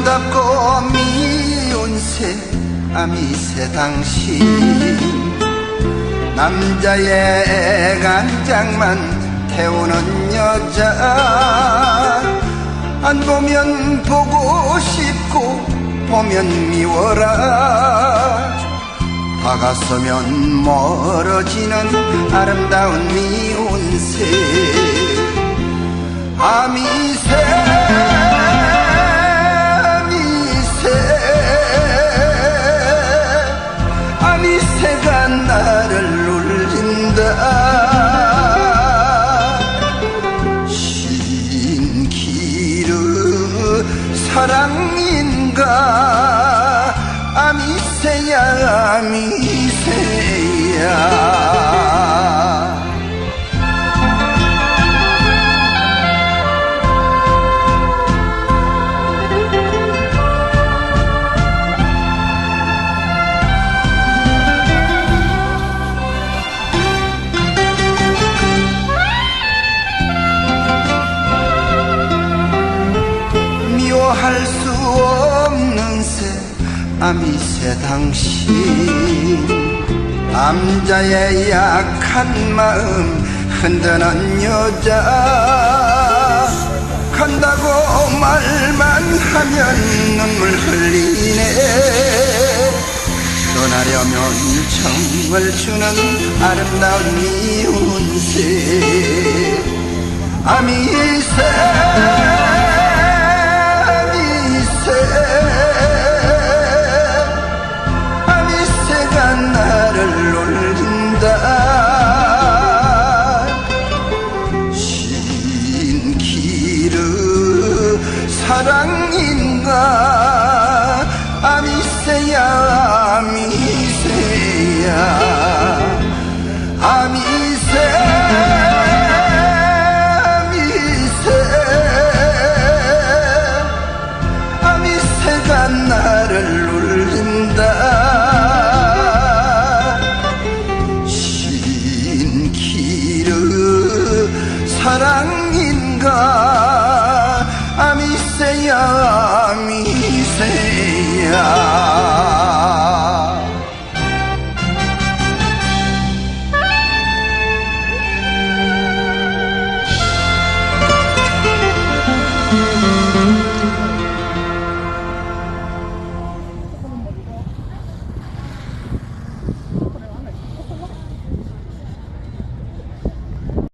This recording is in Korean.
아름답고 미운 새 아미 새 당신. 남자의 애간장만 태우는 여자. 안 보면 보고 싶고 보면 미워라. 다가서면 멀어지는 아름다운 미운 새. 아미새 아미새 사랑인가? 아미새야 아미새야 할 수 없는 새 아미새 당신. 남자의 약한 마음 흔드는 여자. 간다고 말만 하면 눈물 흘리네. 떠나려면 정을 주는 아름다운 미운새 아미새 신기루 사랑인가 사랑인가? 아미세야.